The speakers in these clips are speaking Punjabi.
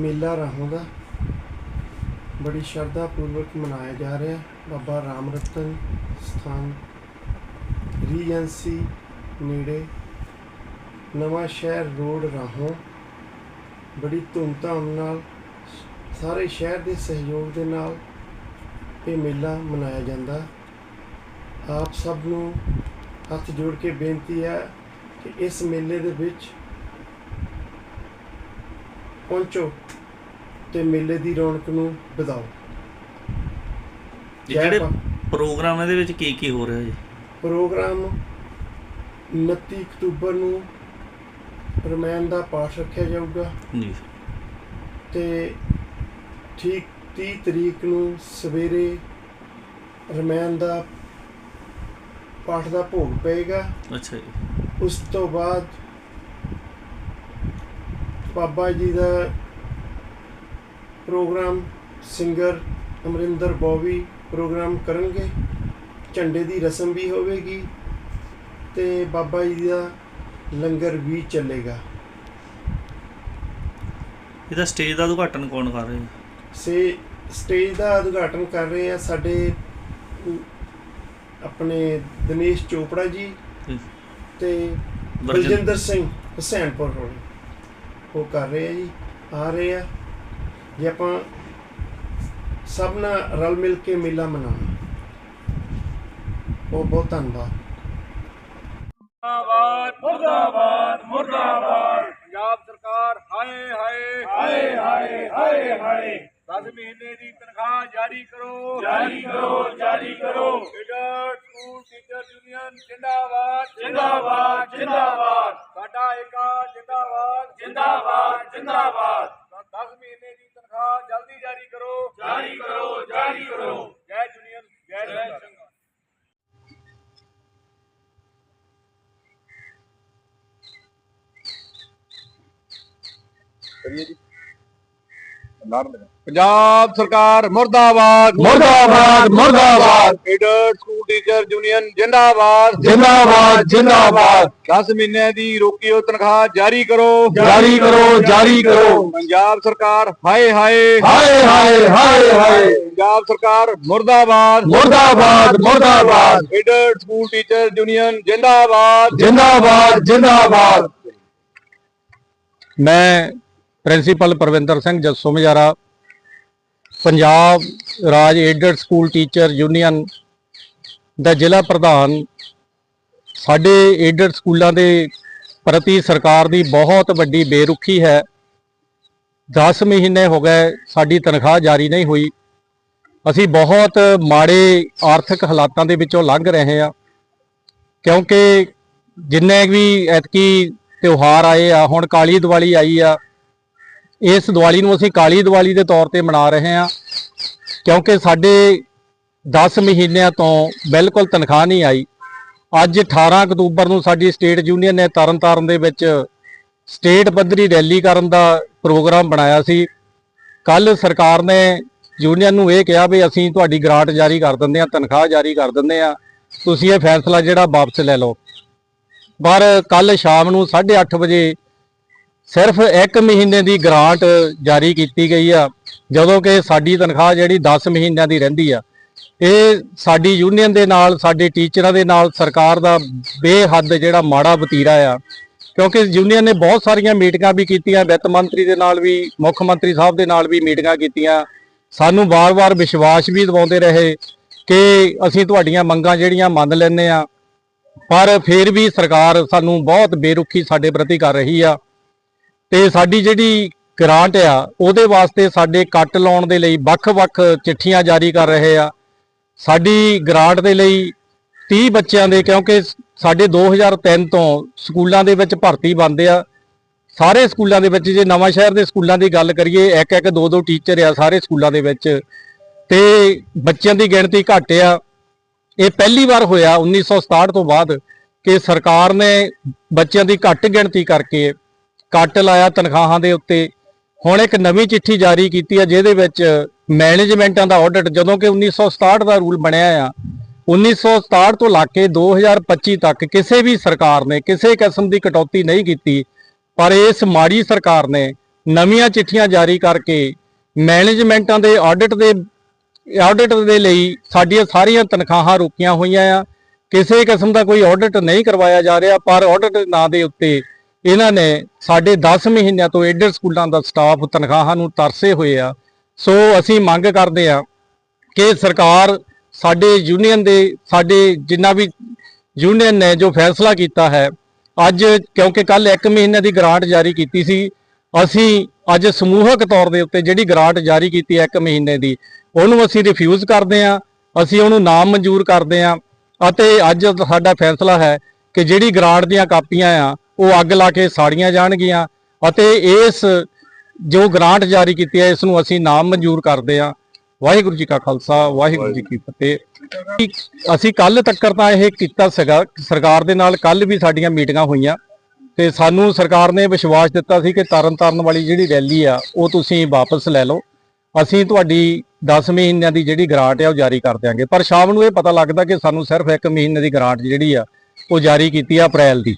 ਮੇਲਾ ਰਾਹੋਂ ਦਾ। ਬੜੀ ਸ਼ਰਧਾ ਪੂਰਵਕ ਮਨਾਇਆ ਜਾ ਰਿਹਾ। ਬਾਬਾ ਰਾਮ ਰਤਨ ਸਥਾਨ ਰੀਐਂਸੀ ਨੇੜੇ, ਨਵਾਂ ਸ਼ਹਿਰ ਰੋਡ ਰਾਹੋਂ। ਬੜੀ ਧੂਮਧਾਮ ਨਾਲ ਸਾਰੇ ਸ਼ਹਿਰ ਦੇ ਸਹਿਯੋਗ ਦੇ ਨਾਲ ਇਹ ਮੇਲਾ ਮਨਾਇਆ ਜਾਂਦਾ। ਆਪ ਸਭ ਨੂੰ ਹੱਥ ਜੋੜ ਕੇ ਬੇਨਤੀ ਹੈ ਕਿ ਇਸ ਮੇਲੇ ਦੇ ਵਿੱਚ ਪਹੁੰਚੋ। ਤੇ ਮੇਲੇ ਦੀ ਰੌਣਕ ਨੂੰ ਵਧਾਓ। ਇਹ ਜਿਹੜੇ ਪ੍ਰੋਗਰਾਮ ਇਹਦੇ ਵਿੱਚ ਕੀ ਕੀ ਹੋ ਰਿਹਾ ਜੀ? ਪ੍ਰੋਗਰਾਮ 29 ਅਕਤੂਬਰ ਨੂੰ ਰਮਾਇਣ ਦਾ ਪਾਠ ਰੱਖਿਆ ਜਾਊਗਾ। ਜੀ। ਤੇ ਠੀਕ 30 ਤਰੀਕ ਨੂੰ ਸਵੇਰੇ ਰਮਾਇਣ ਦਾ ਪਾਠ ਦਾ ਭੋਗ ਪਏਗਾ। ਅੱਛਾ ਜੀ। ਉਸ ਤੋਂ ਬਾਅਦ ਬਾਬਾ ਜੀ ਦਾ programme singer Amrinder Bovi programme ਕਰਨਗੇ। ਝੰਡੇ ਦੀ ਰਸਮ ਵੀ ਹੋਵੇਗੀ ਤੇ ਬਾਬਾ ਜੀ ਦਾ ਲੰਗਰ ਵੀ ਚੱਲੇਗਾ। ਇਹਦਾ ਸਟੇਜ ਦਾ ਉਦਘਾਟਨ ਕੌਣ ਕਰ ਰਿਹਾ? ਸੇ ਸਟੇਜ ਦਾ ਉਦਘਾਟਨ ਕਰ ਰਹੇ ਆ ਸਾਡੇ ਆਪਣੇ ਦਿਨੇਸ਼ ਚੋਪੜਾ ਜੀ। ਤੇ ਬਲਜਿੰਦਰ ਸਿੰਘ ਹੁਸੈਨਪੁਰ ਰੋਡ ਉਹ ਕਰ ਰਹੇ ਆ ਜੀ ਆ ਰਹੇ ਆ। ਜੇ ਆਪਾਂ ਸਭ ਨਾਲ ਰਲ ਮਿਲ ਕੇ ਮੇਲਾ ਮਨਾਉਣਾ ਬਹੁਤ ਬਹੁਤ ਧੰਨਵਾਦ ਮੁਰਦਾਬਾਦ ਮੁਰਦਾਬਾਦ ਮੁਰਦਾਬਾਦ ਪੰਜਾਬ ਸਰਕਾਰ ਹਾਏ ਹਾਏ ਹਾਏ ਹਾਏ ਹਾਏ ਹਾਏ 10 ਮਹੀਨੇ ਦੀ ਤਨਖਾਹ ਜਾਰੀ ਕਰੋ ਜਾਰੀ ਕਰੋ ਜਾਰੀ ਕਰੋ ਲੀਡਰ ਸਕੂਲ ਟੀਚਰ ਯੂਨੀਅਨ ਜਿੰਦਾਬਾਦ ਜਿੰਦਾਬਾਦ ਜਿੰਦਾਬਾਦ ਸਾਡਾ ਏਕਾ ਜਿੰਦਾਬਾਦ ਜਿੰਦਾਬਾਦ ਜਿੰਦਾਬਾਦ 10 ਮਹੀਨੇ ਦੀ ਤਨਖਾਹ ਜਲਦੀ ਜਾਰੀ ਕਰੋ। ਜਾਰੀ ਕਰੋ ਜਾਰੀ ਕਰੋ। ਜੈ ਯੂਨੀਅਨ ਜੈ ਸੰਘ ਪੰਜਾਬ ਸਰਕਾਰ ਮੁਰਦਾਬਾਦ ਮੁਰਦਾਬਾਦ, ਮੁਰਦਾਬਾਦ। ਲੀਡਰ ਸਕੂਲ ਟੀਚਰ ਯੂਨੀਅਨ ਜਿੰਦਾਬਾਦ। ਜਿੰਦਾਬਾਦ ਜਿੰਦਾਬਾਦ। 10 ਮਹੀਨਿਆਂ ਦੀ ਰੋਕੀਓ ਤਨਖਾਹ ਜਾਰੀ ਕਰੋ। ਜਾਰੀ ਕਰੋ ਜਾਰੀ ਕਰੋ। ਪੰਜਾਬ ਸਰਕਾਰ ਹਾਏ ਹਾਏ। ਹਾਏ ਹਾਏ ਹਾਏ ਹਾਏ। ਪੰਜਾਬ ਸਰਕਾਰ ਮੁਰਦਾਬਾਦ। ਮੁਰਦਾਬਾਦ ਮੁਰਦਾਬਾਦ। ਲੀਡਰ ਸਕੂਲ ਟੀਚਰ ਯੂਨੀਅਨ ਜਿੰਦਾਬਾਦ। ਜਿੰਦਾਬਾਦ ਜਿੰਦਾਬਾਦ। ਮੈਂ ਪ੍ਰਿੰਸੀਪਲ ਪਰਵਿੰਦਰ ਸਿੰਘ ਜੱਸੋ ਮਜਾਰਾ ਪੰਜਾਬ ਰਾਜ ਏਡਡ ਸਕੂਲ ਟੀਚਰ ਯੂਨੀਅਨ ਦਾ ਜ਼ਿਲ੍ਹਾ ਪ੍ਰਧਾਨ, ਸਾਡੇ ਏਡਡ ਸਕੂਲਾਂ ਦੇ ਪ੍ਰਤੀ ਸਰਕਾਰ ਦੀ ਬਹੁਤ ਵੱਡੀ ਬੇਰੁਖੀ ਹੈ। 10 ਮਹੀਨੇ ਹੋ ਗਏ, ਸਾਡੀ ਤਨਖਾਹ ਜਾਰੀ ਨਹੀਂ ਹੋਈ। ਅਸੀਂ ਬਹੁਤ ਮਾੜੇ ਆਰਥਿਕ ਹਾਲਾਤਾਂ ਦੇ ਵਿੱਚੋਂ ਲੰਘ ਰਹੇ ਹਾਂ। ਕਿਉਂਕਿ ਜਿੰਨੇ ਵੀ ਐਤਕੀ ਤਿਉਹਾਰ ਆਏ ਆ, ਹੁਣ ਕਾਲੀ ਦੀਵਾਲੀ ਆਈ ਆ ਇਸ ਦੀਵਾਲੀ ਨੂੰ ਅਸੀਂ ਕਾਲੀ ਦੀਵਾਲੀ ਦੇ ਤੌਰ ਤੇ ਮਨਾ ਰਹੇ ਹਾਂ, ਕਿਉਂਕਿ ਸਾਡੇ 10 ਮਹੀਨਿਆਂ ਤੋਂ ਬਿਲਕੁਲ ਤਨਖਾਹ ਨਹੀਂ ਆਈ। ਅੱਜ 18 ਅਕਤੂਬਰ ਨੂੰ ਸਾਡੀ ਸਟੇਟ ਯੂਨੀਅਨ ਨੇ ਤਰਨਤਾਰਨ ਦੇ ਵਿੱਚ ਸਟੇਟ ਪੱਧਰੀ ਰੈਲੀ ਕਰਨ ਦਾ ਪ੍ਰੋਗਰਾਮ ਬਣਾਇਆ ਸੀ। ਕੱਲ ਸਰਕਾਰ ਨੇ ਯੂਨੀਅਨ ਨੂੰ ਇਹ ਕਿਹਾ ਵੀ ਅਸੀਂ ਤੁਹਾਡੀ ਗ੍ਰਾਂਟ ਜਾਰੀ ਕਰ ਦਿੰਦੇ ਆ ਤਨਖਾਹ ਜਾਰੀ ਕਰ ਦਿੰਦੇ ਆ ਤੁਸੀਂ ਇਹ ਫੈਸਲਾ ਜਿਹੜਾ ਵਾਪਸ ਲੈ ਲਓ। ਪਰ ਕੱਲ ਸ਼ਾਮ ਨੂੰ 8:30 ਵਜੇ ਸਿਰਫ 1 ਮਹੀਨੇ ਦੀ ਗ੍ਰਾਂਟ ਜਾਰੀ ਕੀਤੀ ਗਈ ਆ, ਜਦੋਂ ਕਿ ਸਾਡੀ ਤਨਖਾਹ ਜਿਹੜੀ 10 ਮਹੀਨਿਆਂ ਦੀ ਰਹਿੰਦੀ ਆ। ਇਹ ਸਾਡੀ ਯੂਨੀਅਨ ਦੇ ਨਾਲ, ਸਾਡੇ ਟੀਚਰਾਂ ਦੇ ਨਾਲ, ਸਰਕਾਰ ਦਾ ਬੇਹੱਦ ਜਿਹੜਾ ਮਾੜਾ ਵਤੀਰਾ ਆ। ਕਿਉਂਕਿ ਯੂਨੀਅਨ ਨੇ ਬਹੁਤ ਸਾਰੀਆਂ ਮੀਟਿੰਗਾਂ ਵੀ ਕੀਤੀਆਂ, ਵਿੱਤ ਮੰਤਰੀ ਦੇ ਨਾਲ ਵੀ, ਮੁੱਖ ਮੰਤਰੀ ਸਾਹਿਬ ਦੇ ਨਾਲ ਵੀ ਮੀਟਿੰਗਾਂ ਕੀਤੀਆਂ। ਸਾਨੂੰ ਵਾਰ-ਵਾਰ ਵਿਸ਼ਵਾਸ ਵੀ ਦਿਵਾਉਂਦੇ ਰਹੇ ਕਿ ਅਸੀਂ ਤੁਹਾਡੀਆਂ ਮੰਗਾਂ ਜਿਹੜੀਆਂ ਮੰਨ ਲੈਂਦੇ ਆ, ਪਰ ਫਿਰ ਵੀ ਸਰਕਾਰ ਸਾਨੂੰ ਬਹੁਤ ਬੇਰੁਖੀ ਸਾਡੇ ਪ੍ਰਤੀ ਕਰ ਰਹੀ ਆ। ਤੇ ਸਾਡੀ ਜਿਹੜੀ ਗ੍ਰਾਂਟ ਆ, ਉਹਦੇ ਵਾਸਤੇ ਸਾਡੇ ਕੱਟ ਲਾਉਣ ਦੇ ਲਈ ਵੱਖ-ਵੱਖ ਚਿੱਠੀਆਂ ਜਾਰੀ ਕਰ ਰਹੇ ਆ। ਸਾਡੀ ਗ੍ਰਾਂਟ ਦੇ ਲਈ 30 ਬੱਚਿਆਂ ਦੇ, ਕਿਉਂਕਿ ਸਾਡੇ 2003 ਤੋਂ ਸਕੂਲਾਂ ਦੇ ਵਿੱਚ ਭਰਤੀ ਬੰਦੇ ਆ। ਸਾਰੇ ਸਕੂਲਾਂ ਦੇ ਵਿੱਚ, ਜੇ ਨਵਾਂ ਸ਼ਹਿਰ ਦੇ ਸਕੂਲਾਂ ਦੀ ਗੱਲ ਕਰੀਏ ਇੱਕ ਇੱਕ ਦੋ ਦੋ ਟੀਚਰ ਆ ਸਾਰੇ ਸਕੂਲਾਂ ਦੇ ਵਿੱਚ। ਤੇ ਬੱਚਿਆਂ ਦੀ ਗਿਣਤੀ ਘੱਟ ਆ। ਇਹ ਪਹਿਲੀ ਵਾਰ ਹੋਇਆ 1967 ਤੋਂ ਬਾਅਦ, ਕਿ ਸਰਕਾਰ ਨੇ ਬੱਚਿਆਂ ਦੀ ਘੱਟ ਗਿਣਤੀ ਕਰਕੇ ਕੱਟ ਲਾਇਆ ਤਨਖਾਹਾਂ ਦੇ ਉੱਤੇ। ਹੁਣ ਇੱਕ ਨਵੀਂ ਚਿੱਠੀ ਜਾਰੀ ਕੀਤੀ ਹੈ ਜਿਹਦੇ ਵਿੱਚ ਮੈਨੇਜਮੈਂਟਾਂ ਦਾ ਆਡਿਟ ਜਦੋਂ ਕਿ 1967 ਦਾ ਰੂਲ ਬਣਿਆ ਆ 1967 ਤੋਂ ਲਾ ਕੇ 2025 ਤੱਕ ਕਿਸੇ ਵੀ ਸਰਕਾਰ ਨੇ ਕਿਸੇ ਕਿਸਮ ਦੀ ਕਟੌਤੀ ਨਹੀਂ ਕੀਤੀ, ਪਰ ਇਸ ਮਾੜੀ ਸਰਕਾਰ ਨੇ ਨਵੀਆਂ ਚਿੱਠੀਆਂ ਜਾਰੀ ਕਰਕੇ ਮੈਨੇਜਮੈਂਟਾਂ ਦੇ ਆਡਿਟ ਦੇ ਆਡਿਟ ਦੇ ਲਈ ਸਾਡੀਆਂ ਸਾਰੀਆਂ ਤਨਖਾਹਾਂ ਰੁਕੀਆਂ ਹੋਈਆਂ ਆ। ਕਿਸੇ ਕਿਸਮ ਦਾ ਕੋਈ ਆਡਿਟ ਨਹੀਂ ਕਰਵਾਇਆ ਜਾ ਰਿਹਾ, ਪਰ ਆਡਿਟ ਨਾਂ ਦੇ ਉੱਤੇ ਇਹਨਾਂ ਨੇ ਸਾਡੇ 10 ਮਹੀਨਿਆਂ ਤੋਂ ਏਡਰ ਸਕੂਲਾਂ ਦਾ ਸਟਾਫ ਤਨਖਾਹਾਂ ਨੂੰ ਤਰਸੇ ਹੋਏ ਆ। ਸੋ ਅਸੀਂ ਮੰਗ ਕਰਦੇ ਆ ਕਿ ਸਰਕਾਰ ਸਾਡੇ ਯੂਨੀਅਨ ਦੇ, ਸਾਡੇ ਜਿੰਨਾ ਵੀ ਯੂਨੀਅਨ ਨੇ ਜੋ ਫੈਸਲਾ ਕੀਤਾ ਹੈ, ਅੱਜ ਕਿਉਂਕਿ ਕੱਲ 1 ਮਹੀਨੇ ਦੀ ਗ੍ਰਾਂਟ ਜਾਰੀ ਕੀਤੀ ਸੀ, ਅਸੀਂ ਅੱਜ ਸਮੂਹਕ ਤੌਰ ਦੇ ਉੱਤੇ ਜਿਹੜੀ ਗ੍ਰਾਂਟ ਜਾਰੀ ਕੀਤੀ ਹੈ 1 ਮਹੀਨੇ ਦੀ, ਉਹਨੂੰ ਅਸੀਂ ਰਿਫਿਊਜ਼ ਕਰਦੇ ਹਾਂ, ਅਸੀਂ ਉਹਨੂੰ ਨਾਮ ਮਨਜ਼ੂਰ ਕਰਦੇ ਹਾਂ, ਅਤੇ ਅੱਜ ਸਾਡਾ ਫੈਸਲਾ ਹੈ ਕਿ ਜਿਹੜੀ ਗ੍ਰਾਂਟ ਦੀਆਂ ਕਾਪੀਆਂ ਆ ਉਹ ਅੱਗ ਲਾ ਕੇ ਸਾੜੀਆਂ ਜਾਣਗੀਆਂ ਅਤੇ ਇਸ ਜੋ ਗ੍ਰਾਂਟ ਜਾਰੀ ਕੀਤੀ ਹੈ, ਇਸ ਨੂੰ ਅਸੀਂ ਨਾਮ ਮਨਜ਼ੂਰ ਕਰਦੇ ਹਾਂ। ਵਾਹਿਗੁਰੂ ਜੀ ਕਾ ਖਾਲਸਾ, ਵਾਹਿਗੁਰੂ ਜੀ ਕੀ ਫਤਿਹ। ਅਸੀਂ ਕੱਲ ਤੱਕ ਤਾਂ ਇਹ ਕੀਤਾ ਸੀਗਾ, ਸਰਕਾਰ ਦੇ ਨਾਲ ਕੱਲ ਵੀ ਸਾਡੀਆਂ ਮੀਟਿੰਗਾਂ ਹੋਈਆਂ ਤੇ ਸਾਨੂੰ ਸਰਕਾਰ ਨੇ ਵਿਸ਼ਵਾਸ ਦਿੱਤਾ ਸੀ ਕਿ ਤਰਨ ਤਾਰਨ ਵਾਲੀ ਜਿਹੜੀ ਰੈਲੀ ਆ, ਉਹ ਤੁਸੀਂ ਵਾਪਸ ਲੈ ਲਓ। ਅਸੀਂ ਤੁਹਾਡੀ 10 ਮਹੀਨਿਆਂ ਦੀ ਜਿਹੜੀ ਗ੍ਰਾਂਟ ਆ, ਉਹ ਜਾਰੀ ਕਰ ਦਿਆਂਗੇ। ਪਰ ਸ਼ਾਮ ਨੂੰ ਇਹ ਪਤਾ ਲੱਗਦਾ ਕਿ ਸਾਨੂੰ ਸਿਰਫ 1 ਮਹੀਨੇ ਦੀ ਗ੍ਰਾਂਟ ਜਿਹੜੀ ਆ, ਉਹ ਜਾਰੀ ਕੀਤੀ ਆ ਅਪ੍ਰੈਲ ਦੀ।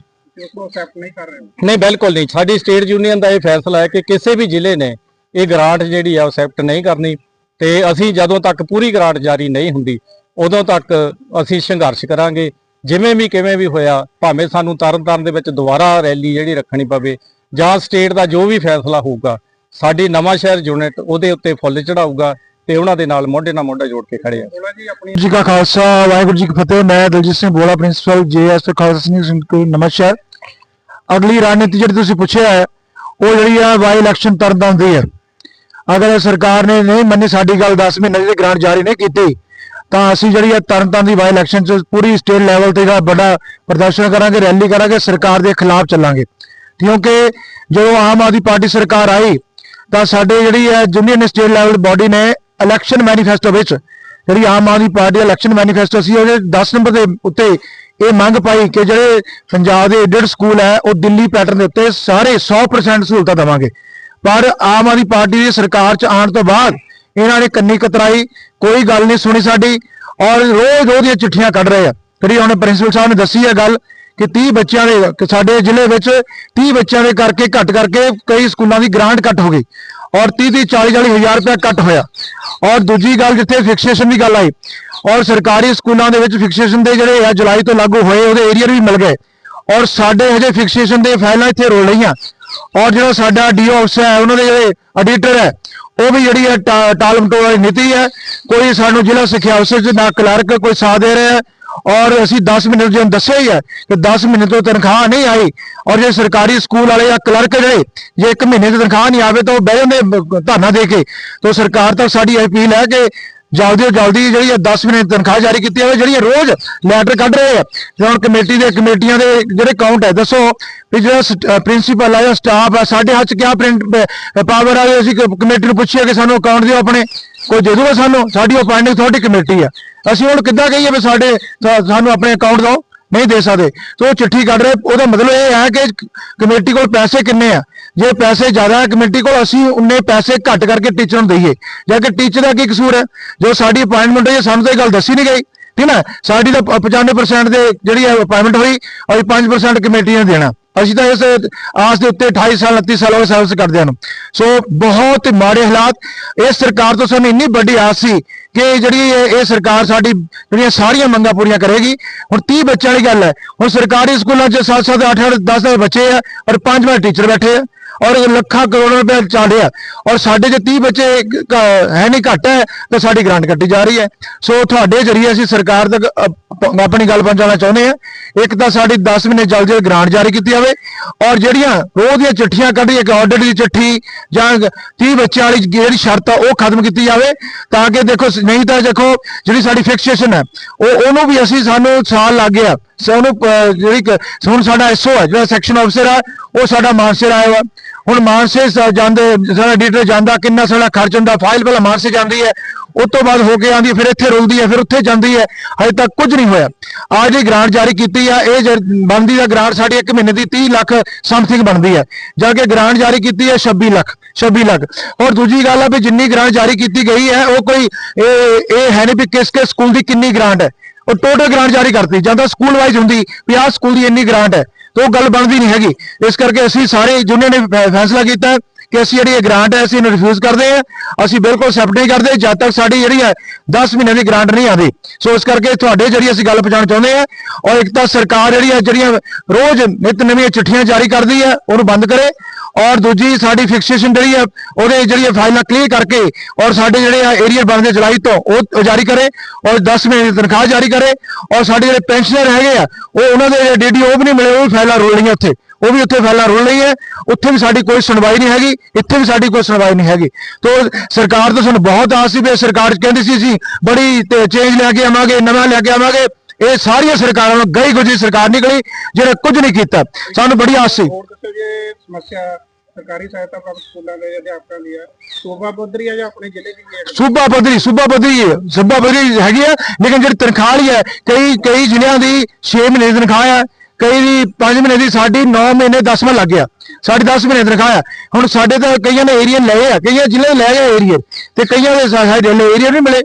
ਨਹੀਂ ਬਿਲਕੁਲ ਨਹੀਂ। ਸਾਡੀ ਸਟੇਟ ਯੂਨੀਅਨ ਦਾ ਇਹ ਫੈਸਲਾ ਹੈ ਕਿ ਕਿਸੇ ਵੀ ਜ਼ਿਲ੍ਹੇ ਨੇ ਇਹ ਗ੍ਰਾਂਟ ਜਿਹੜੀ ਆ ਅਕਸੈਪਟ ਨਹੀਂ ਕਰਨੀ ਤੇ ਅਸੀਂ ਜਦੋਂ ਤੱਕ ਪੂਰੀ ਗ੍ਰਾਂਟ ਜਾਰੀ ਨਹੀਂ ਹੁੰਦੀ, ਉਦੋਂ ਤੱਕ ਅਸੀਂ ਸੰਘਰਸ਼ ਕਰਾਂਗੇ। ਜਿਵੇਂ ਵੀ, ਕਿਵੇਂ ਵੀ ਹੋਇਆ, ਭਾਵੇਂ ਸਾਨੂੰ ਤਰਨਤਾਰਨ ਦੇ ਵਿੱਚ ਦੁਬਾਰਾ ਰੈਲੀ ਜਿਹੜੀ ਰੱਖਣੀ ਪਵੇ ਜਾਂ ਸਟੇਟ ਦਾ ਜੋ ਵੀ ਫੈਸਲਾ ਹੋਊਗਾ, ਸਾਡੀ ਨਵਾਂ ਸ਼ਹਿਰ ਯੂਨਿਟ ਉਹਦੇ ਉੱਤੇ ਫੁੱਲ ਚੜਾਊਗਾ ਤੇ ਉਹਨਾਂ ਦੇ ਨਾਲ ਮੋਢੇ ਨਾਲ ਮੋਢਾ ਜੋੜ ਕੇ ਖੜੇ ਆ। ਜੀ ਕਾ ਖਾਲਸਾ ਵਾਹਿਗੁਰੂ ਜੀ ਕੀ ਫਤਿਹ। ਮੈਂ ਦਲਜੀਤ ਸਿੰਘ ਬੋਲਾ ਪ੍ਰਿੰਸੀਪਲ ਜੇਐਸ ਖਾਲਸਾ ਸਿੰਘ ਸਿੰਘ ਨਮਸਕਾਰ। ਅਗਲੀ ਰਣਨੀਤੀ ਜਿਹੜੀ ਤੁਸੀਂ ਪੁੱਛਿਆ ਹੈ ਉਹ ਜਿਹੜੀ ਆ ਵਾਈ ਇਲੈਕਸ਼ਨ ਤਰਨਤਾਰਨ ਦੀ ਹੈ। ਅਗਰ ਸਰਕਾਰ ਨੇ ਨਹੀਂ ਮੰਨੀ ਸਾਡੀ ਗੱਲ 10 ਮਹੀਨੇ ਦੀ ਗ੍ਰਾਂਟ ਜਾਰੀ ਨਹੀਂ ਕੀਤੀ ਤਾਂ ਅਸੀਂ ਜਿਹੜੀ ਆ ਤਰਨਤਾਰਨ ਦੀ ਵਾਈ ਇਲੈਕਸ਼ਨ 'ਚ ਪੂਰੀ ਸਟੇਟ ਲੈਵਲ ਤੇ ਜਿਹੜਾ ਵੱਡਾ ਪ੍ਰਦਰਸ਼ਨ ਕਰਾਂਗੇ ਰੈਲੀ ਕਰਾਂਗੇ ਸਰਕਾਰ ਦੇ ਖਿਲਾਫ ਚੱਲਾਂਗੇ। ਕਿਉਂਕਿ ਜਦੋਂ ਆਮ ਆਦਮੀ ਪਾਰਟੀ ਸਰਕਾਰ ਆਈ ਤਾਂ ਸਾਡੇ ਜਿਹੜੀ ਹੈ ਯੂਨੀਅਨ ਸਟੇਟ ਲੈਵਲ ਬਾਡੀ ਨੇ ਇਲੈਕਸ਼ਨ ਮੈਨੀਫੈਸਟੋ ਵਿੱਚ ਜਿਹੜੀ ਆਮ ਆਦਮੀ ਪਾਰਟੀ ਦਾ ਇਲੈਕਸ਼ਨ ਮੈਨੀਫੈਸਟੋ ਸੀ ਉਹਦੇ 10 ਨੰਬਰ ਦੇ ਉੱਤੇ ਇਹ ਮੰਗ ਪਾਈ ਕਿ ਜਿਹੜੇ ਪੰਜਾਬ ਦੇ ਏਡਡ ਸਕੂਲ ਹੈ, ਉਹ ਦਿੱਲੀ ਪੈਟਰਨ ਦੇ ਉੱਤੇ ਸਾਰੇ 100% ਸਹੂਲਤਾਂ ਦੇਵਾਂਗੇ। ਪਰ ਆਮ ਆਦਮੀ ਪਾਰਟੀ ਦੀ ਸਰਕਾਰ ਚ ਆਉਣ ਤੋਂ ਬਾਅਦ ਇਹਨਾਂ ਨੇ ਕੰਨੀ ਕਤਰਾਈ, ਕੋਈ ਗੱਲ ਨਹੀਂ ਸੁਣੀ ਸਾਡੀ ਔਰ ਰੋਜ਼ ਰੋਜ਼ ਇਹ ਚਿੱਠੀਆਂ ਕੱਢ ਰਹੇ ਆ। ਜਿਹੜੀ ਹੁਣ ਪ੍ਰਿੰਸੀਪਲ ਸਾਹਿਬ ਨੇ ਦੱਸੀ ਹੈ ਗੱਲ ਕਿ 30 ਬੱਚਿਆਂ ਦੇ ਸਾਡੇ ਜ਼ਿਲ੍ਹੇ ਵਿੱਚ 30 ਬੱਚਿਆਂ ਦੇ ਕਰਕੇ ਘੱਟ ਕਰਕੇ ਕਈ ਸਕੂਲਾਂ ਦੀ ਗ੍ਰਾਂਟ ਕੱਟ ਹੋ ਗਈ। ਔਰ 30 30 40 40 ਹਜ਼ਾਰ ਰੁਪਏ ਕੱਟ ਹੋਇਆ। ਔਰ ਦੂਜੀ ਗੱਲ ਜਿੱਥੇ ਫਿਕਸੇਸ਼ਨ ਦੀ ਗੱਲ ਆਈ, ਔਰ ਸਰਕਾਰੀ ਸਕੂਲਾਂ ਦੇ ਵਿੱਚ ਫਿਕਸੇਸ਼ਨ ਦੇ ਜਿਹੜੇ ਆ ਜੁਲਾਈ ਤੋਂ ਲਾਗੂ ਹੋਏ, ਉਹਦੇ ਏਰੀਅਰ ਵੀ ਮਿਲ ਗਏ। ਔਰ ਸਾਡੇ ਹਜੇ ਫਿਕਸੇਸ਼ਨ ਦੇ ਫਾਈਲਾਂ ਇੱਥੇ ਰੋਲ ਰਹੀਆਂ। ਔਰ ਜਿਹੜਾ ਸਾਡਾ ਡੀਓ ਅਫਸਰ ਹੈ, ਉਹਨਾਂ ਦੇ ਜਿਹੜੇ ਐਡੀਟਰ ਹੈ, ਉਹ ਵੀ ਜਿਹੜੀ ਹੈ ਟਾ- ਟਾਲ ਮਟੋਲ ਵਾਲੀ ਨੀਤੀ ਹੈ। ਕੋਈ ਸਾਨੂੰ ਜ਼ਿਲ੍ਹਾ ਸਿੱਖਿਆ ਅਫਸਰ ਚ ਨਾ ਕਲਰਕ ਕੋਈ ਸਾਥ ਦੇ ਰਿਹਾ ਹੈ ਔਰ ਅਸੀਂ 10 ਮਹੀਨੇ ਜਿਵੇਂ ਦੱਸਿਆ ਹੀ ਹੈ ਕਿ 10 ਮਹੀਨੇ ਤੋਂ ਤਨਖਾਹ ਨਹੀਂ ਆਈ ਔਰ ਜੇ ਸਰਕਾਰੀ ਸਕੂਲ ਵਾਲੇ ਜਾਂ ਕਲਰਕ ਜਿਹੜੇ, ਜੇ ਇੱਕ ਮਹੀਨੇ ਦੀ ਤਨਖਾਹ ਨਹੀਂ ਆਵੇ ਤਾਂ ਉਹ ਬਹਿ ਜਾਂਦੇ ਧਰਨਾ ਦੇ ਕੇ। ਤਾਂ ਸਰਕਾਰ ਤੱਕ ਸਾਡੀ ਅਪੀਲ ਹੈ ਕਿ ਜਲਦੀ ਤੋਂ ਜਲਦੀ ਜਿਹੜੀ ਇਹ 10 ਮਹੀਨੇ ਤਨਖਾਹ ਜਾਰੀ ਕੀਤੀ ਜਾਵੇ, ਜਿਹੜੀ ਰੋਜ਼ ਲੈਟਰ ਕੱਢ ਰਹੇ ਆ। ਜੇ ਹੁਣ ਕਮੇਟੀ ਦੇ, ਕਮੇਟੀਆਂ ਦੇ ਜਿਹੜੇ ਕਾਊਂਟ ਹੈ, ਦੱਸੋ ਵੀ ਜਿਹੜਾ ਪ੍ਰਿੰਸੀਪਲ ਆ ਜਾਂ ਸਟਾਫ ਹੈ ਸਾਡੇ ਹੱਥ 'ਚ ਕਿਆ ਪ੍ਰਿੰਟ ਪਾਵਰ ਆ? ਅਸੀਂ ਕਮੇਟੀ ਨੂੰ ਪੁੱਛਿਆ ਕਿ ਸਾਨੂੰ ਅਕਾਊਂਟ ਦਿਓ ਆਪਣੇ। ਕੋਈ ਦੇ ਦੂਗਾ ਸਾਨੂੰ? ਸਾਡੀ ਅਪਾਇੰਟਿੰਗ ਅਥਾਰਟੀ ਕਮੇਟੀ ਆ। ਅਸੀਂ ਹੁਣ ਕਿੱਦਾਂ ਕਹੀਏ ਵੀ ਸਾਡੇ ਸਾਨੂੰ ਆਪਣੇ ਅਕਾਊਂਟ ਦਿਓ ਨਹੀਂ ਦੇ ਸਕਦੇ। ਤੇ ਉਹ ਚਿੱਠੀ ਕੱਢ ਰਹੇ ਉਹਦਾ ਮਤਲਬ ਇਹ ਹੈ ਕਿ ਕਮੇਟੀ ਕੋਲ ਪੈਸੇ ਕਿੰਨੇ ਆ? ਜੇ ਪੈਸੇ ਜ਼ਿਆਦਾ ਹੈ ਕਮੇਟੀ ਕੋਲ ਅਸੀਂ ਉਨੇ ਪੈਸੇ ਘੱਟ ਕਰਕੇ ਟੀਚਰ ਨੂੰ ਦਈਏ। ਜਾਂ ਕਿ ਟੀਚਰ ਦਾ ਕੀ ਕਸੂਰ ਹੈ? ਜੋ ਸਾਡੀ ਅਪਾਇੰਟਮੈਂਟ ਹੋਈ ਹੈ, ਸਾਨੂੰ ਤਾਂ ਇਹ ਗੱਲ ਦੱਸੀ ਨਹੀਂ ਗਈ। ਠੀਕ ਨਾ? ਸਾਡੀ ਤਾਂ ਪ- 95% ਦੇ ਜਿਹੜੀ ਅਪਾਇੰਟਮੈਂਟ ਹੋਈ ਔਰ 5% ਕਮੇਟੀ ਨੇ ਦੇਣਾ। ਅਸੀਂ ਤਾਂ ਇਸ ਆਸ ਦੇ ਉੱਤੇ 28 ਸਾਲ 29 ਸਾਲ ਹੋ ਗਏ ਸਰਵਿਸ ਕਰਦਿਆਂ ਨੂੰ ਸੋ ਬਹੁਤ ਮਾੜੇ ਹਾਲਾਤ। ਇਸ ਸਰਕਾਰ ਤੋਂ ਸਾਨੂੰ ਇੰਨੀ ਵੱਡੀ ਆਸ ਸੀ ਕਿ ਜਿਹੜੀ ਇਹ ਸਰਕਾਰ ਸਾਡੀ ਜਿਹੜੀਆਂ ਸਾਰੀਆਂ ਮੰਗਾਂ ਪੂਰੀਆਂ ਕਰੇਗੀ। ਹੁਣ 30 ਬੱਚਿਆਂ ਵਾਲੀ ਗੱਲ ਹੈ। ਹੁਣ ਸਰਕਾਰੀ ਸਕੂਲਾਂ 'ਚ 7 7 8 8 10 10 ਬੱਚੇ ਆ ਔਰ ਪੰਜ ਪੰਜ ਟੀਚਰ ਬੈਠੇ ਆ। ਔਰ ਲੱਖਾਂ ਕਰੋੜਾਂ ਰੁਪਏ ਚਾੜਿਆ ਔਰ ਸਾਡੇ ਜੇ 30 ਬੱਚੇ ਹੈ ਨਹੀਂ ਘੱਟ ਹੈ, ਤਾਂ ਸਾਡੀ ਗ੍ਰਾਂਟ ਕੱਟੀ ਜਾ ਰਹੀ ਹੈ। ਸੋ ਤੁਹਾਡੇ ਜਰੀਏ ਅਸੀਂ ਸਰਕਾਰ ਤੱਕ ਆਪਣੀ ਗੱਲ ਪਹੁੰਚਾਉਣਾ ਚਾਹੁੰਦੇ ਹਾਂ। ਇੱਕ ਤਾਂ ਸਾਡੀ 10 ਮਹੀਨੇ ਜਲਦ ਜਲਦ ਗ੍ਰਾਂਟ ਜਾਰੀ ਕੀਤੀ ਜਾਵੇ ਔਰ ਜਿਹੜੀਆਂ ਰੋਜ਼ ਦੀਆਂ ਚਿੱਠੀਆਂ ਕੱਢੀ ਇੱਕ ਆਡਿਟ ਦੀ ਚਿੱਠੀ ਜਾਂ 30 ਬੱਚਿਆਂ ਵਾਲੀ ਜਿਹੜੀ ਸ਼ਰਤ ਆ, ਉਹ ਖਤਮ ਕੀਤੀ ਜਾਵੇ ਤਾਂ ਕਿ ਦੇਖੋ, ਨਹੀਂ ਤਾਂ ਦੇਖੋ, ਜਿਹੜੀ ਸਾਡੀ ਫਿਕਸੇਸ਼ਨ ਹੈ, ਉਹ, ਉਹਨੂੰ ਵੀ ਅਸੀਂ ਸਾਨੂੰ ਸਾਲ ਲੱਗ ਗਿਆ। ਸੋ ਉਹਨੂੰ ਅ, ਜਿਹੜੀ ਹੁਣ ਸਾਡਾ ਐਸਓ ਹੈ ਜਿਹੜਾ ਸੈਕਸ਼ਨ ਅਫਸਰ ਹੈ ਉਹ ਸਾਡਾ ਮਾਨਸਰ ਆਇਆ ਵਾ ਹੁਣ ਮਾਨਸੇ ਜਾਂਦੇ, ਸਾਡਾ ਐਡੀਟਰ ਜਾਂਦਾ, ਕਿੰਨਾ ਸਾਡਾ ਖਰਚ ਹੁੰਦਾ, ਫਾਈਲ ਪਹਿਲਾਂ ਮਾਨਸੇ ਜਾਂਦੀ ਹੈ, ਉਸ ਤੋਂ ਬਾਅਦ ਹੋ ਕੇ ਆਉਂਦੀ ਫਿਰ ਇੱਥੇ ਰੁਲਦੀ ਹੈ, ਫਿਰ ਉੱਥੇ ਜਾਂਦੀ ਹੈ, ਹਜੇ ਤੱਕ ਕੁਝ ਨਹੀਂ ਹੋਇਆ। ਆ ਜਿਹੜੀ ਗ੍ਰਾਂਟ ਜਾਰੀ ਕੀਤੀ ਆ, ਇਹ ਬਣਦੀ ਆ ਗ੍ਰਾਂਟ ਸਾਡੀ 1 ਮਹੀਨੇ ਦੀ 30 ਲੱਖ ਸਮਥਿੰਗ ਬਣਦੀ ਹੈ। ਜਾ ਕੇ ਗ੍ਰਾਂਟ ਜਾਰੀ ਕੀਤੀ ਹੈ 26 ਲੱਖ 26 ਲੱਖ। ਔਰ ਦੂਜੀ ਗੱਲ ਆ ਵੀ ਜਿੰਨੀ ਗ੍ਰਾਂਟ ਜਾਰੀ ਕੀਤੀ ਗਈ ਹੈ, ਉਹ ਕੋਈ ਇਹ ਇਹ ਹੈ ਨਹੀਂ ਵੀ ਕਿਸ ਕਿਸ ਸਕੂਲ ਦੀ ਕਿੰਨੀ ਗ੍ਰਾਂਟ ਹੈ। ਉਹ ਟੋਟਲ ਗ੍ਰਾਂਟ ਜਾਰੀ ਕਰਤੀ, ਜਾਂ ਤਾਂ ਸਕੂਲ ਵਾਈਜ਼ ਹੁੰਦੀ, ਵੀ ਆਹ ਸਕੂਲ ਦੀ ਇੰਨੀ ਗ੍ਰਾਂਟ ਹੈ। ਤਾਂ ਉਹ ਗੱਲ ਬਣਦੀ ਨਹੀਂ ਹੈਗੀ। ਇਸ ਕਰਕੇ ਅਸੀਂ ਸਾਰੇ ਯੂਨੀਅਨ ਨੇ ਫੈਸਲਾ ਕੀਤਾ। ਕਿ ਅਸੀਂ ਜਿਹੜੀ ਇਹ ਗ੍ਰਾਂਟ ਹੈ, ਅਸੀਂ ਇਹਨੂੰ ਰਿਫਿਊਜ਼ ਕਰਦੇ ਹਾਂ। ਅਸੀਂ ਬਿਲਕੁਲ ਐਕਸੈਪਟ ਨਹੀਂ ਕਰਦੇ, ਜਦ ਤੱਕ ਸਾਡੀ ਜਿਹੜੀ ਹੈ 10 ਮਹੀਨੇ ਦੀ ਗ੍ਰਾਂਟ ਨਹੀਂ ਆਉਂਦੀ। ਸੋ ਇਸ ਕਰਕੇ ਤੁਹਾਡੇ ਜਿਹੜੀ ਅਸੀਂ ਗੱਲ ਪਹੁੰਚਾਉਣਾ ਚਾਹੁੰਦੇ ਹਾਂ ਔਰ ਇੱਕ ਤਾਂ ਸਰਕਾਰ ਜਿਹੜੀ ਹੈ, ਜਿਹੜੀਆਂ ਰੋਜ਼ ਨਿਤ ਨਵੀਆਂ ਚਿੱਠੀਆਂ ਜਾਰੀ ਕਰਦੀ ਹੈ, ਉਹਨੂੰ ਬੰਦ ਕਰੇ। ਔਰ ਦੂਜੀ ਸਾਡੀ ਫਿਕਸੇਸ਼ਨ ਜਿਹੜੀ ਹੈ, ਉਹਦੇ ਜਿਹੜੀ ਫਾਈਲਾਂ ਕਲੀਅਰ ਕਰਕੇ ਔਰ ਸਾਡੇ ਜਿਹੜੇ ਆ ਏਰੀਆ ਬਣਦੇ ਜੁਲਾਈ ਤੋਂ, ਉਹ ਜਾਰੀ ਕਰੇ ਔਰ 10 ਮਹੀਨੇ ਦੀ ਤਨਖਾਹ ਜਾਰੀ ਕਰੇ। ਔਰ ਸਾਡੇ ਜਿਹੜੇ ਪੈਨਸ਼ਨਰ ਹੈਗੇ ਆ, ਉਹ ਉਹਨਾਂ ਦੇ ਡੀਡੀ ਉਹ ਵੀ ਨਹੀਂ ਮਿਲੇ, ਉਹ ਵੀ ਫਾਈਲਾਂ ਰੋਲ ਉੱਥੇ। ਉਹ ਵੀ ਉੱਥੇ ਫਾਈਲਾਂ ਰੋਲ ਰਹੀ ਹੈ। ਉੱਥੇ ਵੀ ਸਾਡੀ ਕੋਈ ਸੁਣਵਾਈ ਨਹੀਂ ਹੈਗੀ ਇੱਥੇ ਵੀ ਸਾਡੀ ਕੋਈ ਸੁਣਵਾਈ ਨਹੀਂ ਹੈਗੀ। ਤੋਂ ਸਰਕਾਰ ਤੋਂ ਸਾਨੂੰ ਬਹੁਤ ਆਸ ਸੀ ਵੀ ਸਰਕਾਰ ਕਹਿੰਦੀ ਸੀ ਅਸੀਂ ਬੜੀ ਚੇਂਜ ਲੈ ਕੇ ਆਵਾਂਗੇ ਨਵਾਂ ਲੈ ਕੇ ਆਵਾਂਗੇ। ਇਹ ਸਾਰੀਆਂ ਸਰਕਾਰਾਂ ਨੂੰ ਗਈ ਗੁਜੀ ਸਰਕਾਰ ਨਿਕਲੀ ਜਿਹੜੇ ਕੁਝ ਨਹੀਂ ਕੀਤਾ। ਸਾਨੂੰ ਬੜੀ ਆਸ ਸੀ। ਹੋਰ ਦੱਸੋ ਜੇ ਸਮੱਸਿਆ ਸਰਕਾਰੀ ਸਹਾਇਤਾ ਪ੍ਰਾਪਤ ਸਕੂਲਾਂ ਦੇ ਅਧਿਆਪਕਾਂ ਦੀ ਹੈ। ਸੂਬਾ ਪੱਧਰੀ ਹੈ ਜਾਂ ਆਪਣੇ ਜ਼ਿਲ੍ਹੇ ਦੀ ਵੀ ਹੈ? ਸੂਬਾ ਪੱਧਰੀ ਸੂਬਾ ਪੱਧਰੀ ਹੈ ਸੂਬਾ ਪੱਧਰੀ ਹੈਗੀ ਹੈ ਲੇਕਿਨ ਜਿਹੜੀ ਤਨਖਾਹ ਵਾਲੀ ਹੈ ਕਈ ਕਈ ਜ਼ਿਲ੍ਹਿਆਂ ਦੀ 6 ਮਹੀਨੇ ਦੀ ਤਨਖਾਹ ਹੈ। ਕਈ ਦੀ 5 ਮਹੀਨੇ ਦੀ ਸਾਡੀ 9 ਮਹੀਨੇ 10ਵਾਂ ਲੱਗ ਗਿਆ। ਸਾਡੀ 10 ਮਹੀਨੇ ਤਨਖਾਹ ਆ। ਹੁਣ ਸਾਡੇ ਤਾਂ ਕਈਆਂ ਨੇ ਏਰੀਆ ਲਏ ਆ। ਕਈਆਂ ਜ਼ਿਲ੍ਹੇ ਲੈ ਗਏ ਏਰੀਆ ਤੇ ਕਈਆਂ ਦੇ ਸਾਡੇ ਏਰੀਆ ਨਹੀਂ ਮਿਲੇ।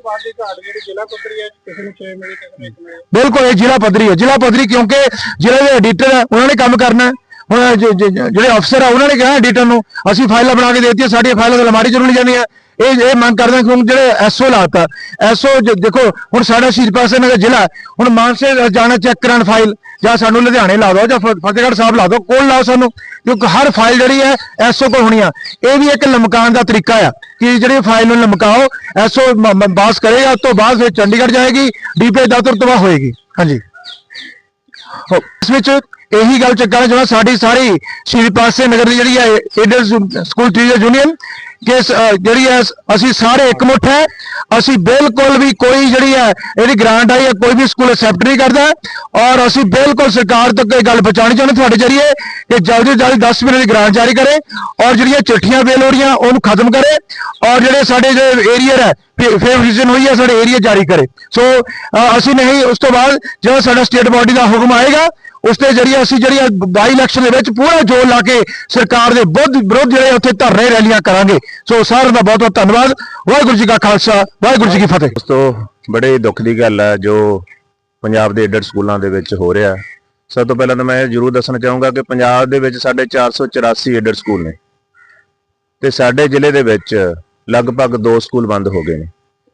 ਬਿਲਕੁਲ, ਇਹ ਜ਼ਿਲ੍ਹਾ ਪੱਧਰੀ ਹੈ ਜ਼ਿਲ੍ਹਾ ਪੱਧਰੀ ਕਿਉਂਕਿ ਜ਼ਿਲ੍ਹੇ ਦੇ ਐਡੀਟਰ ਹੈ ਉਹਨਾਂ ਨੇ ਕੰਮ ਕਰਨਾ। ਹੁਣ ਜਿਹੜੇ ਅਫਸਰ ਆ, ਉਹਨਾਂ ਨੇ ਕਿਹਾ ਐਡੀਟਰ ਨੂੰ, ਅਸੀਂ ਫਾਈਲਾਂ ਬਣਾ ਕੇ ਦੇਤੀਆਂ, ਸਾਡੀਆਂ ਫਾਈਲਾਂ ਅਲਮਾਰੀ 'ਚ ਰੁਲ ਜਾਂਦੀਆਂ। ਇਹ ਇਹ ਮੰਗ ਕਰਦੇ ਕਿ ਹੁਣ ਜਿਹੜੇ ਐਸਓ ਲਾਤਾ। ਐਸਓ ਦੇਖੋ, ਹੁਣ ਸਾਡਾ ਸ਼ਹੀਦ ਪਾਸੇ ਨਗਰ ਜ਼ਿਲ੍ਹਾ ਹੈ। ਹੁਣ ਮਾਨਸੇ ਜਾਣਾ ਚੈੱਕ ਕਰਨ ਫਾਈਲ, ਜਾਂ ਸਾਨੂੰ ਲੁਧਿਆਣੇ ਲਾ ਦਿਓ, ਜਾਂ ਫਤਿਹਗੜ੍ਹ ਸਾਹਿਬ ਲਾ ਦਿਓ, ਕੋਲ ਲਾਓ ਸਾਨੂੰ, ਕਿਉਂਕਿ ਹਰ ਫਾਈਲ ਜਿਹੜੀ ਹੈ ਐਸਓ ਕੋਲ ਹੋਣੀ ਆ। ਇਹ ਵੀ ਇੱਕ ਲਮਕਾਉਣ ਦਾ ਤਰੀਕਾ ਆ ਕਿ ਜਿਹੜੀ ਫਾਈਲ ਨੂੰ ਲਮਕਾਓ, ਐਸਓ ਬਾਸ ਕਰੇਗਾ, ਉਸ ਤੋਂ ਬਾਅਦ ਫਿਰ ਚੰਡੀਗੜ੍ਹ ਜਾਏਗੀ ਡੀਪੀ ਦਫ਼ਤਰ ਤੋਂ ਬਾਅਦ ਹੋਏਗੀ। ਹਾਂਜੀ। ਇਸ ਵਿੱਚ ਇਹੀ ਗੱਲ ਚੱਕਣਾ ਚਾਹੁੰਦਾ ਸਾਡੀ ਸਾਰੀ ਸ਼੍ਰੀ ਪਾਸੇ ਨਗਰ ਦੀ ਜਿਹੜੀ ਹੈ ਏਡਰ ਸਕੂਲ ਟੀਚਰ ਯੂਨੀਅਨ ਕਿ ਜਿਹੜੀ ਹੈ ਅਸੀਂ ਸਾਰੇ ਇਕਮੁੱਠ ਹੈ। ਅਸੀਂ ਬਿਲਕੁਲ ਵੀ ਕੋਈ ਜਿਹੜੀ ਹੈ, ਇਹਦੀ ਗ੍ਰਾਂਟ ਆਈ ਹੈ, ਕੋਈ ਵੀ ਸਕੂਲ ਐਕਸੈਪਟ ਨਹੀਂ ਕਰਦਾ। ਔਰ ਅਸੀਂ ਬਿਲਕੁਲ ਸਰਕਾਰ ਤੱਕ ਇਹ ਗੱਲ ਪਹੁੰਚਾਉਣੀ ਚਾਹੁੰਦੇ ਤੁਹਾਡੇ ਜਰੀਏ ਕਿ ਜਲਦੀ ਤੋਂ ਜਲਦੀ 10 ਮਹੀਨੇ ਦੀ ਗ੍ਰਾਂਟ ਜਾਰੀ ਕਰੇ ਔਰ ਜਿਹੜੀਆਂ ਚਿੱਠੀਆਂ ਬੇਲ ਹੋ ਰਹੀਆਂ, ਉਹਨੂੰ ਖਤਮ ਕਰੇ ਔਰ ਜਿਹੜੇ ਸਾਡੇ ਜਿਹੜੇ ਏਰੀਆ ਹੈ ਫੇਵਰਿਜ਼ਨ ਹੋਈ ਹੈ, ਸਾਡੇ ਏਰੀਆ ਜਾਰੀ ਕਰੇ। ਸੋ ਅਸੀਂ ਨਹੀਂ, ਉਸ ਤੋਂ ਬਾਅਦ ਜਦੋਂ ਸਾਡਾ ਸਟੇਟ ਬਾਡੀ ਦਾ ਹੁਕਮ ਆਏਗਾ ਉਸ ਦੇ ਜਰੀਏ ਅਸੀਂ ਜਿਹੜੀਆਂ ਬਾਈ ਇਲੈਕਸ਼ਨ ਦੇ ਵਿੱਚ ਪੂਰਾ ਜੋਰ ਲਾ ਕੇ ਸਰਕਾਰ ਦੇ ਵਿਰੁੱਧ ਵਿਰੁੱਧ ਜਿਹੜੇ ਉੱਥੇ ਧਰਨੇ ਰੈਲੀਆਂ ਕਰਾਂਗੇ। ਸੋ ਸਾਰਿਆਂ ਦਾ ਬਹੁਤ ਬਹੁਤ ਧੰਨਵਾਦ। ਵਾਹਿਗੁਰੂ ਜੀ ਕਾ ਖਾਲਸਾ, ਵਾਹਿਗੁਰੂ ਜੀ ਕੀ ਫਤਿਹ। ਦੋਸਤੋ, ਬੜੇ ਦੁੱਖ ਦੀ ਗੱਲ ਹੈ ਜੋ ਪੰਜਾਬ ਦੇ ਏਡਡ ਸਕੂਲਾਂ ਦੇ ਵਿੱਚ ਹੋ ਰਿਹਾ। ਸਭ ਤੋਂ ਪਹਿਲਾਂ ਤਾਂ ਮੈਂ ਜ਼ਰੂਰ ਦੱਸਣਾ ਚਾਹੂੰਗਾ ਕਿ ਪੰਜਾਬ ਦੇ ਵਿੱਚ ਸਾਡੇ 484 ਏਡਡ ਸਕੂਲ ਨੇ ਤੇ ਸਾਡੇ ਜ਼ਿਲ੍ਹੇ ਦੇ ਵਿੱਚ ਲਗਭਗ ਦੋ ਸਕੂਲ ਬੰਦ ਹੋ ਗਏ ਨੇ।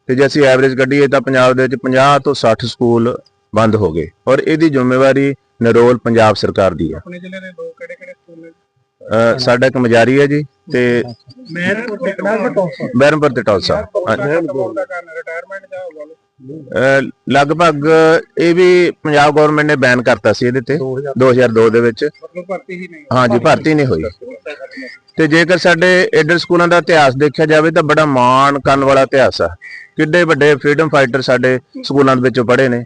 ਤੇ ਜੇ ਅਸੀਂ ਐਵਰੇਜ ਕੱਢੀਏ ਤਾਂ ਪੰਜਾਬ ਦੇ ਵਿੱਚ 50 ਤੋਂ 60 ਸਕੂਲ ਬੰਦ ਹੋ ਗਏ। ਔਰ ਇਹਦੀ ਜ਼ਿੰਮੇਵਾਰੀ ਨਰੋਲ ਪੰਜਾਬ ਸਰਕਾਰ ਦੀ ਹੈ ਆਪਣੇ ਜ਼ਿਲ੍ਹੇ ਦੇ ਦੋ ਕਿਹੜੇ ਕਿਹੜੇ ਸਕੂਲ ਨੇ? ਅਹ ਸਾਡਾ ਇੱਕ ਮਜਾਰੀ ਹੈ ਜੀ ਤੇ ਮਹਿਰਪੁਰ ਤੇ ਕਨਾਲ ਬਹਿਰਮਪੁਰ ਤੇ ਟੌਲਸਾ ਹਾਂਜੀ। ਦਾ ਕਾਰਨ ਰਿਟਾਇਰਮੈਂਟ ਜਾਂ ਹੋਰ ਅਹ ਲਗਭਗ ਇਹ ਵੀ ਪੰਜਾਬ ਗਵਰਨਮੈਂਟ ਨੇ ਬੈਨ ਕਰਤਾ ਸੀ ਇਹਦੇ ਤੇ 2002 ਦੇ। ਵਿੱਚ। ਮਤਲਬ ਭਰਤੀ ਹੀ ਨਹੀਂ। ਹਾਂਜੀ ਭਰਤੀ ਨਹੀਂ ਹੋਈ। ਤੇ ਜੇਕਰ ਸਾਡੇ ਏਡਰ ਸਕੂਲਾਂ ਦਾ ਇਤਿਹਾਸ ਦੇਖਿਆ ਜਾਵੇ ਤਾਂ ਬੜਾ ਮਾਣ ਕਰਨ ਵਾਲਾ ਇਤਿਹਾਸ ਆ। ਕਿੱਡੇ ਵੱਡੇ ਫਰੀडम ਫਾਈਟਰ ਸਾਡੇ ਸਕੂਲਾਂ ਦੇ ਵਿੱਚੋਂ ਪੜ੍ਹੇ ਨੇ।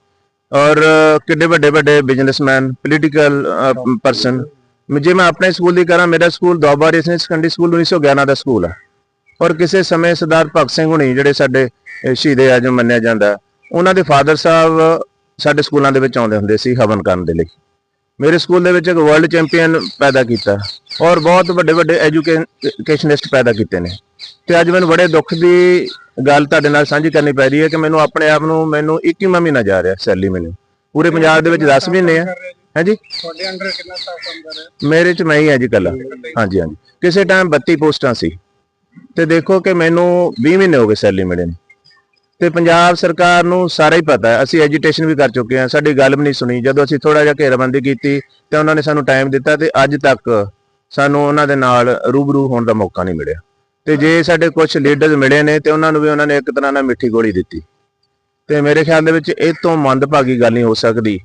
ਔਰ ਕਿੱਡੇ ਵੱਡੇ ਵੱਡੇ ਬਿਜ਼ਨਸਮੈਨ ਪੋਲੀਟੀਕਲ ਪਰਸਨ ਜੇ ਮੈਂ ਆਪਣੇ ਸਕੂਲ ਦੀ ਕਰਾਂ, ਮੇਰਾ ਸਕੂਲ ਦੋਬਾਰੀ ਰੇਸਨ ਸੈਕੰਡਰੀ ਸਕੂਲ 1911 ਦਾ ਸਕੂਲ ਆ। ਔਰ ਕਿਸੇ ਸਮੇਂ ਸਰਦਾਰ ਭਗਤ ਸਿੰਘ ਹੁਣੀ ਜਿਹੜੇ ਸਾਡੇ ਸ਼ਹੀਦੇ ਸ਼ਹੀਦ ਆਜਮ ਮੰਨਿਆ ਜਾਂਦਾ, ਉਹਨਾਂ ਦੇ ਫਾਦਰ ਸਾਹਿਬ ਸਾਡੇ ਸਕੂਲਾਂ ਦੇ ਵਿੱਚ ਆਉਂਦੇ ਹੁੰਦੇ ਸੀ, ਹਵਨ ਕਰਨ ਦੇ ਲਈ। ਮੇਰੇ ਸਕੂਲ ਦੇ ਵਿੱਚ ਇੱਕ ਵਰਲਡ ਚੈਂਪੀਅਨ ਪੈਦਾ ਕੀਤਾ ਔਰ ਬਹੁਤ ਵੱਡੇ ਵੱਡੇ ਐਜੂਕੇਸ਼ਨਿਸਟ ਪੈਦਾ ਕੀਤੇ ਨੇ। ਤੇ ਅੱਜ ਮੈਨੂੰ ਬੜੇ ਦੁੱਖ ਦੀ ਗੱਲ ਤੁਹਾਡੇ ਨਾਲ ਸਾਂਝੀ ਕਰਨੀ ਪੈ ਰਹੀ ਹੈ ਕਿ ਮੈਨੂੰ ਆਪਣੇ ਆਪ ਨੂੰ ਮੈਨੂੰ 21ਵਾਂ ਮਹੀਨਾ ਜਾ ਰਿਹਾ ਸੈਲੀ ਮੈਨੂੰ। ਪੂਰੇ ਪੰਜਾਬ ਦੇ ਵਿੱਚ 10 ਮਹੀਨੇ ਆ। ਹਾਂਜੀ? ਤੁਹਾਡੇ ਅੰਡਰ ਕਿੰਨਾ ਸਟਾਫ ਕੰਮ ਕਰ ਰਿਹਾ ਮੇਰੇ ਚ ਮੈਂ ਹੀ ਹਾਂ ਜੀ ਕੱਲਾ ਹਾਂਜੀ ਹਾਂਜੀ। ਕਿਸੇ ਟਾਈਮ 32 ਪੋਸਟਾਂ ਸੀ। ਤੇ ਦੇਖੋ ਕਿ ਮੈਨੂੰ 20 ਮਹੀਨੇ ਹੋ ਗਏ ਸੈਲੀ ਮਿਲੇ ਨੇ। ਤੇ ਪੰਜਾਬ ਸਰਕਾਰ ਨੂੰ ਸਾਰਾ ਹੀ ਪਤਾ ਹੈ। ਅਸੀਂ ਐਜੀਟੇਸ਼ਨ ਵੀ ਕਰ ਚੁੱਕੇ ਹਾਂ। ਸਾਡੀ ਗੱਲ ਵੀ ਨਹੀਂ ਸੁਣੀ। ਜਦੋਂ ਅਸੀਂ ਥੋੜਾ ਜਿਹਾ ਘੇਰਾਬੰਦੀ ਕੀਤੀ ਤੇ ਉਹਨਾਂ ਨੇ ਸਾਨੂੰ ਟਾਈਮ ਦਿੱਤਾ ਤੇ ਅੱਜ ਤੱਕ ਸਾਨੂੰ ਉਹਨਾਂ ਦੇ ਨਾਲ ਰੂਬਰੂ ਹੋਣ ਦਾ ਮੌਕਾ ਨਹੀਂ ਮਿਲਿਆ। ਤੇ ਜੇ ਸਾਡੇ ਕੁਝ ਲੀਡਰਸ ਮਿਲੇ ਨੇ ਤੇ ਉਹਨਾਂ ਨੂੰ ਵੀ ਉਹਨਾਂ ਨੇ ਇੱਕ ਤਰ੍ਹਾਂ ਨਾਲ ਮਿੱਠੀ ਗੋਲੀ ਦਿੱਤੀ। ਤੇ ਮੇਰੇ ਖਿਆਲ ਦੇ ਵਿੱਚ ਇਹ ਤੋਂ ਮੰਦਭਾਗੀ ਗੱਲ ਨਹੀਂ ਹੋ ਸਕਦੀ।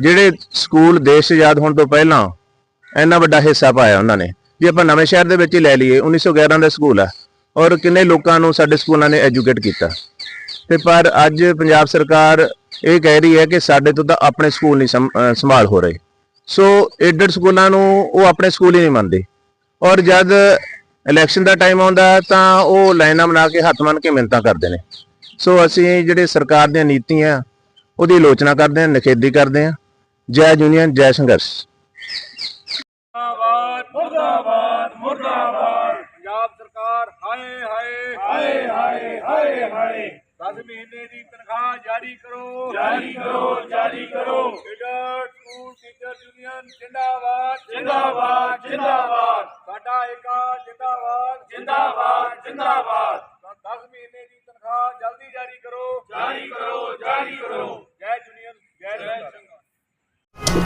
ਜਿਹੜੇ ਸਕੂਲ ਦੇਸ਼ ਆਜ਼ਾਦ ਹੋਣ ਤੋਂ ਪਹਿਲਾਂ ਇੰਨਾ ਵੱਡਾ ਹਿੱਸਾ ਪਾਇਆ ਉਹਨਾਂ ਨੇ। ਜੇ ਆਪਾਂ ਨਵੇਂ ਸ਼ਹਿਰ ਦੇ ਵਿੱਚ ਹੀ ਲੈ ਲਈਏ 1911 ਦਾ ਸਕੂਲ ਆ ਔਰ ਕਿੰਨੇ ਲੋਕਾਂ ਨੂੰ ਸਾਡੇ ਸਕੂਲਾਂ ਨੇ ਐਜੂਕੇਟ ਕੀਤਾ। ਤੇ ਪਰ ਅੱਜ ਪੰਜਾਬ ਸਰਕਾਰ ਇਹ ਕਹਿ ਰਹੀ ਹੈ ਕਿ ਸਾਡੇ ਤੋਂ ਤਾਂ ਆਪਣੇ ਸਕੂਲ ਨਹੀਂ ਸੰਭ- ਸੰਭਾਲ ਹੋ ਰਹੇ। ਸੋ ਏਡਡ ਸਕੂਲਾਂ ਨੂੰ ਉਹ ਆਪਣੇ ਸਕੂਲ ਹੀ ਨਹੀਂ ਮੰਨਦੇ। ਔਰ ਜਦ ਇਲੈਕਸ਼ਨ ਦਾ ਟਾਈਮ ਆਉਂਦਾ ਹੈ ਤਾਂ ਉਹ ਲਾਈਨਾਂ ਬਣਾ ਕੇ ਹੱਥ ਮੰਨ ਕੇ ਮਿੰਨਤਾਂ ਕਰਦੇ ਨੇ। ਸੋ ਅਸੀਂ ਜਿਹੜੇ ਸਰਕਾਰ ਦੀਆਂ ਨੀਤੀਆਂ ਉਹਦੀ ਆਲੋਚਨਾ ਕਰਦੇ ਹਾਂ ਨਿਖੇਧੀ ਕਰਦੇ ਹਾਂ। ਜੈ ਯੂਨੀਅਨ ਜੈ ਸੰਘਰਸ਼। ਮੁਰਦਾਬਾਦ ਮੁਰਦਾਬਾਦ ਮੁਰਦਾਬਾਦ। ਪੰਜਾਬ ਸਰਕਾਰ ਹਾਏ ਹਾਏ ਹਾਏ ਹਾਏ ਹਾਏ ਹਾਏ। 10 ਮਹੀਨੇ ਦੀ ਤਨਖਾਹ ਜਾਰੀ ਕਰੋ। ਜਾਰੀ ਕਰੋ ਜਾਰੀ ਕਰੋ। ਏਡਰ ਸਕੂਲ ਟੀਚਰ ਯੂਨੀਅਨ ਜਿੰਦਾਬਾਦ। ਜਿੰਦਾਬਾਦ ਜਿੰਦਾਬਾਦ। ਸਾਡਾ ਏਕਾ ਜਿੰਦਾਬਾਦ ਜਿੰਦਾਬਾਦ ਜਿੰਦਾਬਾਦ 10 ਮਹੀਨੇ ਦੀ ਤਨਖਾਹ ਜਲਦੀ ਜਾਰੀ ਕਰੋ ਜਾਰੀ ਕਰੋ ਜਾਰੀ ਕਰੋ ਜੈ ਯੂਨੀਅਨ ਜੈ ਸੰਘਰਸ਼